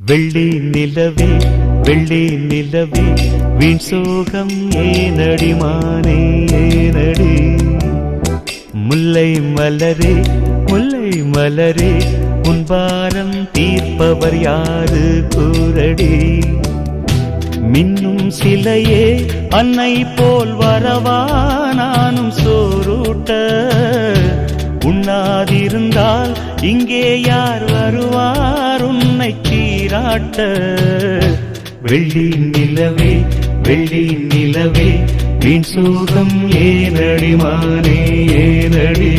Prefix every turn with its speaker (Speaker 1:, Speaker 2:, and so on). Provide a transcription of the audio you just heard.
Speaker 1: வெள்ளி நிலவே வெள்ளி நிலவே வீண் சோகம் ஏனடி மானே ஏனடி? முல்லை மலரே முல்லை மலரே உன்பாரம் தீர்ப்பவர் யாரு கூரடி மின்னும் சிலையே அன்னை போல் வரவா நானும் சோரூட்ட உண்ணாதிருந்தால் இங்கே யார் வருவார்? உன்னை சீராட்ட. வெள்ளி நிலவே வெள்ளி நிலவே வீண் சோகம் ஏனடி மானே ஏனடி?